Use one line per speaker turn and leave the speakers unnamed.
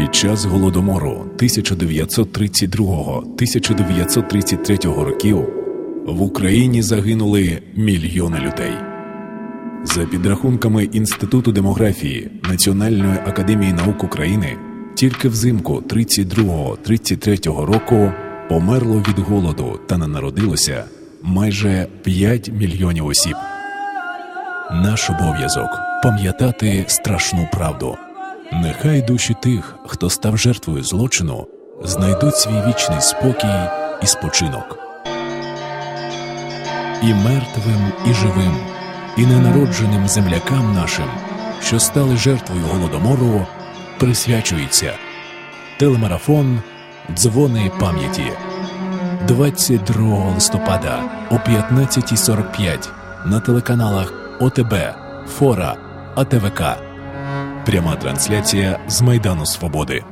Під час голодомору 1932-1933 років в Україні загинули мільйони людей. За підрахунками Інституту демографії Національної академії наук України, тільки взимку 32-33 року померло від голоду та не народилося майже 5 мільйонів осіб. Наш обов'язок пам'ятати страшну правду. Нехай душі тих, хто став жертвою злочину, знайдуть свій вічний спокій і спочинок. І мертвим, і живим, і ненародженим землякам нашим, що стали жертвою голодомору, присвячується телемарафон Дзвони пам'яті 22 листопада о 15.45 на телеканалах ОТБ, Фора, АТВК. Пряма трансляція з Майдану Свободи.